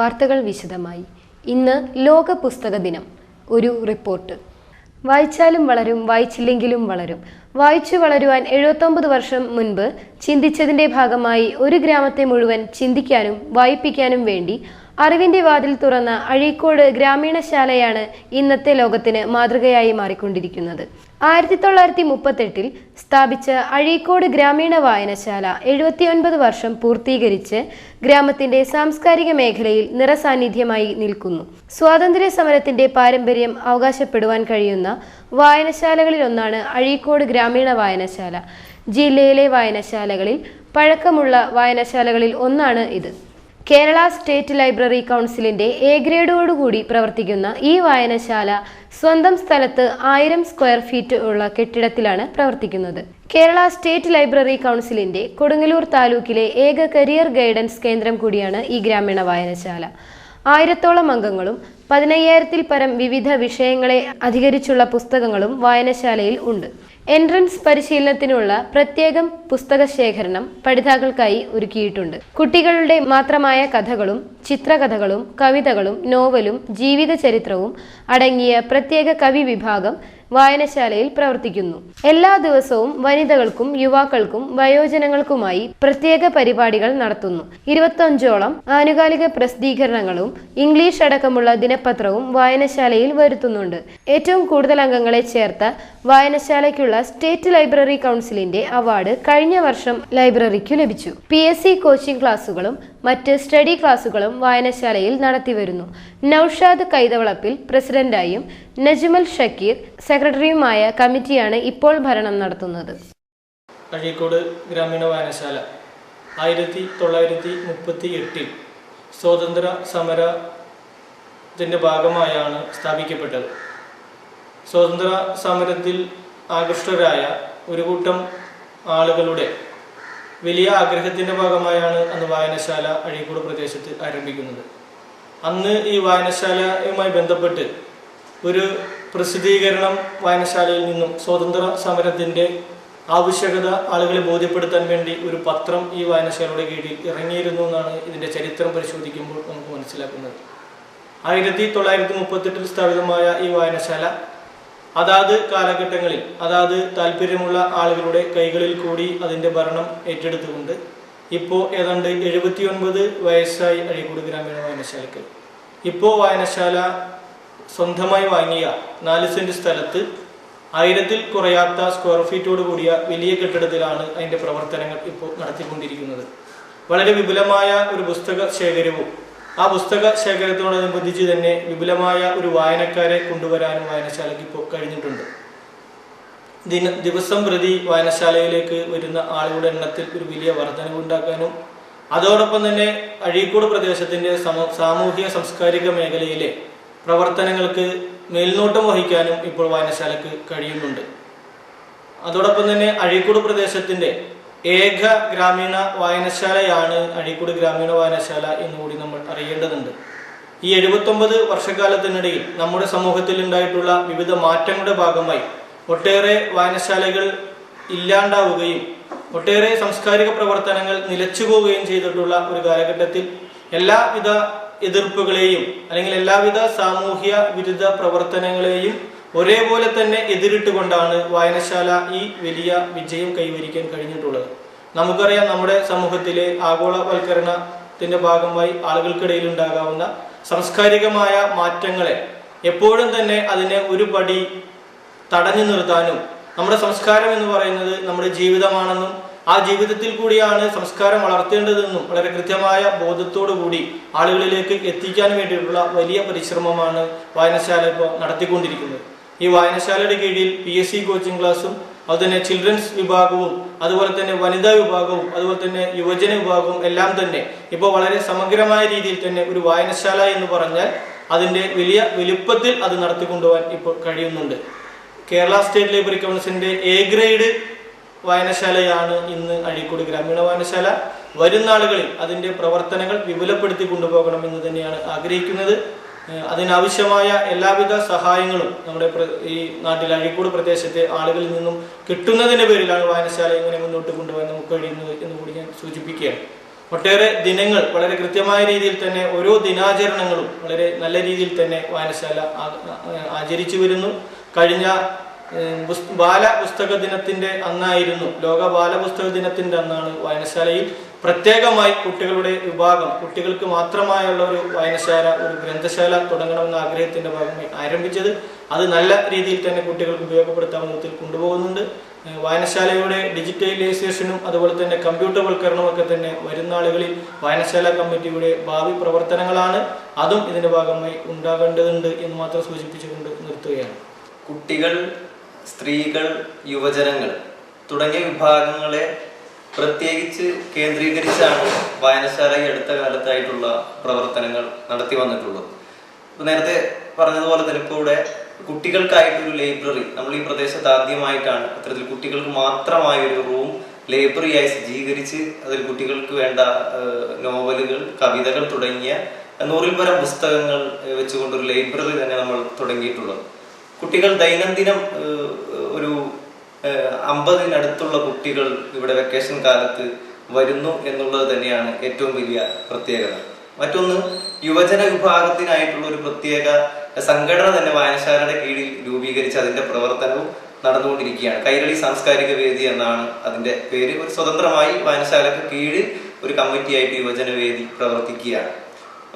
വാർത്തകൾ വിശദമായി. ഇന്ന് ലോക പുസ്തക ദിനം. ഒരു റിപ്പോർട്ട്. വായിച്ചാലും വളരും വായിച്ചില്ലെങ്കിലും വളരും. വായിച്ചു വളരുവാൻ എഴുപത്തൊമ്പത് വർഷം മുൻപ് ചിന്തിച്ചതിന്റെ ഭാഗമായി ഒരു ഗ്രാമത്തെ മുഴുവൻ ചിന്തിക്കാനും വായിപ്പിക്കാനും വേണ്ടി അറിവിന്റെ വാതിൽ തുറന്ന അഴീക്കോട് ഗ്രാമീണശാലയാണ് ഇന്നത്തെ ലോകത്തിന് മാതൃകയായി മാറിക്കൊണ്ടിരിക്കുന്നത്. ആയിരത്തി തൊള്ളായിരത്തി മുപ്പത്തെട്ടിൽ സ്ഥാപിച്ച അഴീക്കോട് ഗ്രാമീണ വായനശാല എഴുപത്തിയൊൻപത് വർഷം പൂർത്തീകരിച്ച് ഗ്രാമത്തിന്റെ സാംസ്കാരിക മേഖലയിൽ നിറസാന്നിധ്യമായി നിൽക്കുന്നു. സ്വാതന്ത്ര്യ സമരത്തിന്റെ പാരമ്പര്യം അവകാശപ്പെടുവാൻ കഴിയുന്ന വായനശാലകളിലൊന്നാണ് അഴീക്കോട് ഗ്രാമീണ വായനശാല. ജില്ലയിലെ വായനശാലകളിൽ പഴക്കമുള്ള വായനശാലകളിൽ ഒന്നാണ് ഇത്. കേരള സ്റ്റേറ്റ് ലൈബ്രറി കൗൺസിലിന്റെ എ ഗ്രേഡോടുകൂടി പ്രവർത്തിക്കുന്ന ഈ വായനശാല സ്വന്തം സ്ഥലത്ത് ആയിരം സ്ക്വയർ ഫീറ്റ് ഉള്ള കെട്ടിടത്തിലാണ് പ്രവർത്തിക്കുന്നത്. കേരള സ്റ്റേറ്റ് ലൈബ്രറി കൗൺസിലിന്റെ കൊടുങ്ങല്ലൂർ താലൂക്കിലെ ഏക കരിയർ ഗൈഡൻസ് കേന്ദ്രം കൂടിയാണ് ഈ ഗ്രാമീണ വായനശാല. ആയിരത്തോളം അംഗങ്ങളും പതിനയ്യായിരത്തിൽ പരം വിവിധ വിഷയങ്ങളെ അധികരിച്ചുള്ള പുസ്തകങ്ങളും വായനശാലയിൽ ഉണ്ട്. എൻട്രൻസ് പരിശീലനത്തിനുള്ള പ്രത്യേകം പുസ്തക ശേഖരണം പഠിതാക്കൾക്കായി ഒരുക്കിയിട്ടുണ്ട്. കുട്ടികളുടെ മാത്രമായ കഥകളും ചിത്രകഥകളും കവിതകളും നോവലും ജീവിത ചരിത്രവും അടങ്ങിയ പ്രത്യേക കവി വിഭാഗം വായനശാലയിൽ പ്രവർത്തിക്കുന്നു. എല്ലാ ദിവസവും വനിതകൾക്കും യുവാക്കൾക്കും വയോജനങ്ങൾക്കുമായി പ്രത്യേക പരിപാടികൾ നടത്തുന്നു. ഇരുപത്തഞ്ചോളം ആനുകാലിക പ്രസിദ്ധീകരണങ്ങളും ഇംഗ്ലീഷ് അടക്കമുള്ള ദിനപത്രവും വായനശാലയിൽ വരുത്തുന്നുണ്ട്. ഏറ്റവും കൂടുതൽ അംഗങ്ങളെ ചേർത്ത വായനശാലയ്ക്കുള്ള സ്റ്റേറ്റ് ലൈബ്രറി കൗൺസിലിന്റെ അവാർഡ് കഴിഞ്ഞ വർഷം ലൈബ്രറിക്കു ലഭിച്ചു. പി എസ് സി കോച്ചിംഗ് ക്ലാസുകളും മറ്റ് സ്റ്റഡി ക്ലാസുകളും വായനശാലയിൽ നടത്തിവരുന്നു. നൌഷാദ് കൈതവളപ്പിൽ പ്രസിഡന്റായും നജ്മൽ ഷക്കീർ സെക്രട്ടറിയുമായ കമ്മിറ്റിയാണ് ഇപ്പോൾ ഭരണം നടത്തുന്നത്. അഴീക്കോട് ഗ്രാമീണ വായനശാല ആയിരത്തി തൊള്ളായിരത്തി മുപ്പത്തി എട്ടിൽ സ്വാതന്ത്ര്യ സമരത്തിന്റെ ഭാഗമായാണ് സ്ഥാപിക്കപ്പെട്ടത്. സ്വാതന്ത്ര്യ സമരത്തിൽ ആകൃഷ്ടരായ ഒരു കൂട്ടം ആളുകളുടെ വലിയ ആഗ്രഹത്തിന്റെ ഭാഗമായാണ് അന്ന് വായനശാല അഴീക്കോട് പ്രദേശത്ത് ആരംഭിക്കുന്നത്. അന്ന് ഈ വായനശാലയുമായി ബന്ധപ്പെട്ട് ഒരു പ്രസിദ്ധീകരണം വായനശാലയിൽ നിന്നും സ്വാതന്ത്ര്യ സമരത്തിന്റെ ആവശ്യകത ആളുകളെ ബോധ്യപ്പെടുത്താൻ വേണ്ടി ഒരു പത്രം ഈ വായനശാലയുടെ കീഴിൽ ഇറങ്ങിയിരുന്നു എന്നാണ് ഇതിന്റെ ചരിത്രം പരിശോധിക്കുമ്പോൾ നമുക്ക് മനസ്സിലാക്കുന്നത്. ആയിരത്തി തൊള്ളായിരത്തി മുപ്പത്തെട്ടിൽ സ്ഥാപിതമായ ഈ വായനശാല അതാത് കാലഘട്ടങ്ങളിൽ അതാത് താല്പര്യമുള്ള ആളുകളുടെ കൈകളിൽ കൂടി അതിന്റെ ഭരണം ഏറ്റെടുത്തുകൊണ്ട് ഇപ്പോൾ ഏതാണ്ട് എഴുപത്തിയൊൻപത് വയസ്സായി അഴീക്കോട് ഗ്രാമീണ വായനശാലയ്ക്ക്. ഇപ്പോൾ വായനശാല സ്വന്തമായി വാങ്ങിയ നാല് സെന്റ് സ്ഥലത്ത് ആയിരത്തിൽ കുറയാത്ത സ്ക്വയർ ഫീറ്റോട് കൂടിയ വലിയ കെട്ടിടത്തിലാണ് അതിന്റെ പ്രവർത്തനങ്ങൾ ഇപ്പോൾ നടത്തിക്കൊണ്ടിരിക്കുന്നത്. വളരെ വിപുലമായ ഒരു പുസ്തക ശേഖരവും ആ പുസ്തക ശേഖരത്തോടനുബന്ധിച്ച് തന്നെ വിപുലമായ ഒരു വായനക്കാരെ കൊണ്ടുവരാനും വായനശാലയ്ക്ക് ഇപ്പോൾ കഴിഞ്ഞിട്ടുണ്ട്. ദിന ദിവസം പ്രതി വായനശാലയിലേക്ക് വരുന്ന ആളുകളുടെ എണ്ണത്തിൽ ഒരു വലിയ വർധനവ് ഉണ്ടാക്കാനും അതോടൊപ്പം തന്നെ അഴീക്കോട് പ്രദേശത്തിന്റെ സമ സാമൂഹിക സാംസ്കാരിക മേഖലയിലെ പ്രവർത്തനങ്ങൾക്ക് മേൽനോട്ടം വഹിക്കാനും ഇപ്പോൾ വായനശാലയ്ക്ക് കഴിയുന്നുണ്ട്. അതോടൊപ്പം തന്നെ അഴീക്കോട് പ്രദേശത്തിന്റെ ഏക ഗ്രാമീണ വായനശാലയാണ് അഴീക്കോട് ഗ്രാമീണ വായനശാല എന്നുകൂടി നമ്മൾ അറിയേണ്ടതുണ്ട്. ഈ എഴുപത്തൊമ്പത് വർഷക്കാലത്തിനിടയിൽ നമ്മുടെ സമൂഹത്തിൽ ഉണ്ടായിട്ടുള്ള വിവിധ മാറ്റങ്ങളുടെ ഭാഗമായി ഒട്ടേറെ വായനശാലകൾ ഇല്ലാണ്ടാവുകയും ഒട്ടേറെ സാംസ്കാരിക പ്രവർത്തനങ്ങൾ നിലച്ചു പോവുകയും ചെയ്തിട്ടുള്ള ഒരു കാലഘട്ടത്തിൽ എല്ലാവിധ എതിർപ്പുകളെയും അല്ലെങ്കിൽ എല്ലാവിധ സാമൂഹ്യ വിരുദ്ധ പ്രവർത്തനങ്ങളെയും ഒരേപോലെ തന്നെ എതിരിട്ടുകൊണ്ടാണ് വായനശാല ഈ വലിയ വിജയം കൈവരിക്കാൻ കഴിഞ്ഞിട്ടുള്ളത്. നമുക്കറിയാം നമ്മുടെ സമൂഹത്തിലെ ആഗോളവൽക്കരണത്തിന്റെ ഭാഗമായി ആളുകൾക്കിടയിൽ ഉണ്ടാകാവുന്ന സാംസ്കാരികമായ മാറ്റങ്ങളെ എപ്പോഴും തന്നെ അതിനെ ഒരു പടി തടഞ്ഞു നിർത്താനും നമ്മുടെ സംസ്കാരം എന്ന് പറയുന്നത് നമ്മുടെ ജീവിതമാണെന്നും ആ ജീവിതത്തിൽ കൂടിയാണ് സംസ്കാരം വളർത്തേണ്ടതെന്നും വളരെ കൃത്യമായ ബോധത്തോടു കൂടി ആളുകളിലേക്ക് എത്തിക്കാൻ വേണ്ടിയിട്ടുള്ള വലിയ പരിശ്രമമാണ് വായനശാല ഇപ്പോൾ നടത്തിക്കൊണ്ടിരിക്കുന്നത്. ഈ വായനശാലയുടെ കീഴിൽ പി എസ് സി കോച്ചിങ് ക്ലാസ്സും അതുതന്നെ തന്നെ ചിൽഡ്രൻസ് വിഭാഗവും അതുപോലെ തന്നെ വനിതാ വിഭാഗവും അതുപോലെ തന്നെ യുവജന വിഭാഗവും എല്ലാം തന്നെ ഇപ്പോൾ വളരെ സമഗ്രമായ രീതിയിൽ തന്നെ ഒരു വായനശാല എന്ന് പറഞ്ഞാൽ അതിന്റെ വലിയ വലുപ്പത്തിൽ അത് നടത്തിക്കൊണ്ടുപോകാൻ ഇപ്പോൾ കഴിയുന്നുണ്ട്. കേരള സ്റ്റേറ്റ് ലൈബ്രറി കൗൺസിലിന്റെ എ ഗ്രേഡ് വായനശാലയാണ് ഇന്ന് അഴീക്കോട് ഗ്രാമീണ വായനശാല. വരും നാളുകളിൽ അതിന്റെ പ്രവർത്തനങ്ങൾ വിപുലപ്പെടുത്തി കൊണ്ടുപോകണം എന്ന് തന്നെയാണ് ആഗ്രഹിക്കുന്നത്. അതിനാവശ്യമായ എല്ലാവിധ സഹായങ്ങളും നമ്മുടെ ഈ നാട്ടിൽ അഴീക്കോട് പ്രദേശത്തെ ആളുകളിൽ നിന്നും കിട്ടുന്നതിന്റെ പേരിലാണ് വായനശാല ഇങ്ങനെ മുന്നോട്ട് കൊണ്ടുപോകാൻ നമുക്ക് കഴിയുന്നത് എന്ന് കൂടി ഞാൻ സൂചിപ്പിക്കുകയാണ്. ഒട്ടേറെ ദിനങ്ങൾ വളരെ കൃത്യമായ രീതിയിൽ തന്നെ ഓരോ ദിനാചരണങ്ങളും വളരെ നല്ല രീതിയിൽ തന്നെ വായനശാല ആചരിച്ചു വരുന്നു. കഴിഞ്ഞ ബാല പുസ്തക ദിനത്തിന്റെ അന്നായിരുന്നു ലോക ബാല പുസ്തക ദിനത്തിന്റെ അന്നാണ് വായനശാലയിൽ പ്രത്യേകമായി കുട്ടികളുടെ വിഭാഗം കുട്ടികൾക്ക് മാത്രമായുള്ള ഒരു വായനശാല ഒരു ഗ്രന്ഥശാല തുടങ്ങണമെന്ന ആഗ്രഹത്തിന്റെ ഭാഗമായി ആരംഭിച്ചത് അത് നല്ല രീതിയിൽ തന്നെ കുട്ടികൾക്ക് ഉപയോഗപ്പെടുത്താവുന്ന വിധത്തിൽ കൊണ്ടുപോകുന്നുണ്ട്. വായനശാലയുടെ ഡിജിറ്റലൈസേഷനും അതുപോലെ തന്നെ കമ്പ്യൂട്ടർവൽക്കരണവും ഒക്കെ തന്നെ വരുന്ന വായനശാല കമ്മിറ്റിയുടെ ഭാവി പ്രവർത്തനങ്ങളാണ്. അതും ഇതിന്റെ ഭാഗമായി ഉണ്ടാകേണ്ടതുണ്ട് എന്ന് മാത്രം സൂചിപ്പിച്ചുകൊണ്ട് നിർത്തുകയാണ്. കുട്ടികൾ സ്ത്രീകൾ യുവജനങ്ങൾ തുടങ്ങിയ വിഭാഗങ്ങളെ പ്രത്യേകിച്ച് കേന്ദ്രീകരിച്ചാണ് വായനശാല ഈ അടുത്ത കാലത്തായിട്ടുള്ള പ്രവർത്തനങ്ങൾ നടത്തി വന്നിട്ടുള്ളത്. നേരത്തെ പറഞ്ഞതുപോലെ തന്നെ ഇപ്പോൾ ഇവിടെ കുട്ടികൾക്കായിട്ടൊരു ലൈബ്രറി നമ്മൾ ഈ പ്രദേശത്ത് ആദ്യമായിട്ടാണ് അത്തരത്തിൽ കുട്ടികൾക്ക് മാത്രമായ ഒരു റൂം ലൈബ്രറിയായി സജ്ജീകരിച്ച് അതിൽ കുട്ടികൾക്ക് വേണ്ട നോവലുകൾ കവിതകൾ തുടങ്ങിയ നൂറിൽ പരം പുസ്തകങ്ങൾ വെച്ചുകൊണ്ടൊരു ലൈബ്രറി തന്നെ നമ്മൾ തുടങ്ങിയിട്ടുള്ളത്. കുട്ടികൾ ദൈനംദിനം ഒരു അമ്പതിനടുത്തുള്ള കുട്ടികൾ ഇവിടെ വെക്കേഷൻ കാലത്ത് വരുന്നു എന്നുള്ളത് തന്നെയാണ് ഏറ്റവും വലിയ പ്രത്യേകത. മറ്റൊന്ന് യുവജന വിഭാഗത്തിനായിട്ടുള്ള ഒരു പ്രത്യേക സംഘടന തന്നെ വായനശാലയുടെ കീഴിൽ രൂപീകരിച്ച് അതിന്റെ പ്രവർത്തനവും നടന്നുകൊണ്ടിരിക്കുകയാണ്. കൈരളി സാംസ്കാരിക വേദി എന്നാണ് അതിന്റെ പേര്. ഒരു സ്വതന്ത്രമായി വായനശാലക്ക് കീഴിൽ ഒരു കമ്മിറ്റിയായിട്ട് യുവജന വേദി പ്രവർത്തിക്കുകയാണ്.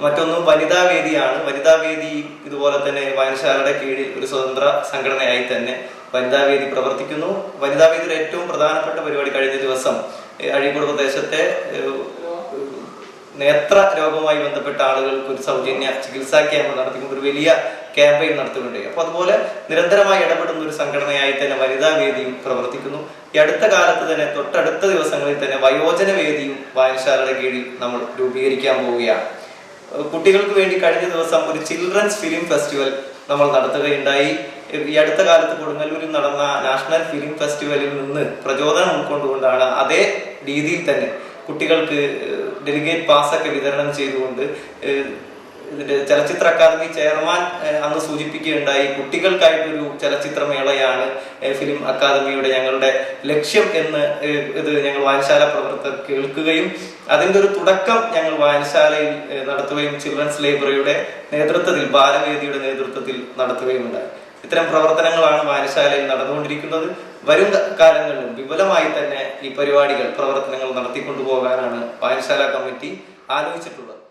മറ്റൊന്ന് വനിതാ വേദിയാണ്. വനിതാ വേദി ഇതുപോലെ തന്നെ വായനശാലയുടെ കീഴിൽ ഒരു സ്വതന്ത്ര സംഘടനയായി തന്നെ വനിതാ വേദി പ്രവർത്തിക്കുന്നു. വനിതാ വേദിയിൽ ഏറ്റവും പ്രധാനപ്പെട്ട പരിപാടി കഴിഞ്ഞ ദിവസം അഴീക്കോട് പ്രദേശത്തെ നേത്ര രോഗവുമായി ബന്ധപ്പെട്ട ആളുകൾക്ക് ഒരു സൗജന്യ ചികിത്സാ ക്യാമ്പ് നടത്തിക്കൊണ്ട് ഒരു വലിയ ക്യാമ്പയിൻ നടത്തുന്നുണ്ട്. അപ്പൊ അതുപോലെ നിരന്തരമായി ഇടപെടുന്ന ഒരു സംഘടനയായി തന്നെ വനിതാ വേദിയും പ്രവർത്തിക്കുന്നു. ഈ അടുത്ത കാലത്ത് തന്നെ തൊട്ടടുത്ത ദിവസങ്ങളിൽ തന്നെ വയോജന വേദിയും വായനശാലയുടെ കീഴിൽ നമ്മൾ രൂപീകരിക്കാൻ പോവുകയാണ്. കുട്ടികൾക്ക് വേണ്ടി കഴിഞ്ഞ ദിവസം ഒരു ചിൽഡ്രൻസ് ഫിലിം ഫെസ്റ്റിവൽ നമ്മൾ നടത്തുകയുണ്ടായി. ഈ അടുത്ത കാലത്ത് കൊടുങ്ങല്ലൂരിൽ നടന്ന നാഷണൽ ഫിലിം ഫെസ്റ്റിവലിൽ നിന്ന് പ്രചോദനം ഉൾക്കൊണ്ടുകൊണ്ടാണ് അതേ രീതിയിൽ തന്നെ കുട്ടികൾക്ക് ഡെലിഗേറ്റ് പാസ്സൊക്കെ വിതരണം ചെയ്തുകൊണ്ട് ഇതിന്റെ ചലച്ചിത്ര അക്കാദമി ചെയർമാൻ അന്ന് സൂചിപ്പിക്കുകയുണ്ടായി. കുട്ടികൾക്കായിട്ടൊരു ചലച്ചിത്രമേളയാണ് ഫിലിം അക്കാദമിയുടെ ഞങ്ങളുടെ ലക്ഷ്യം എന്ന് ഇത് ഞങ്ങൾ വായനശാല പ്രവർത്തകർ കേൾക്കുകയും അതിന്റെ ഒരു തുടക്കം ഞങ്ങൾ വായനശാലയിൽ നടത്തുകയും ചിൽഡ്രൻസ് ലൈബ്രറിയുടെ നേതൃത്വത്തിൽ ബാലവേദിയുടെ നേതൃത്വത്തിൽ നടത്തുകയും ഉണ്ടായി ഇത്തരം പ്രവർത്തനങ്ങളാണ് വായനശാലയിൽ നടന്നുകൊണ്ടിരിക്കുന്നത്. വരും കാലങ്ങളിലും വിപുലമായി തന്നെ ഈ പരിപാടികൾ പ്രവർത്തനങ്ങൾ നടത്തിക്കൊണ്ടുപോകാനാണ് വായനശാല കമ്മിറ്റി ആലോചിച്ചിട്ടുള്ളത്.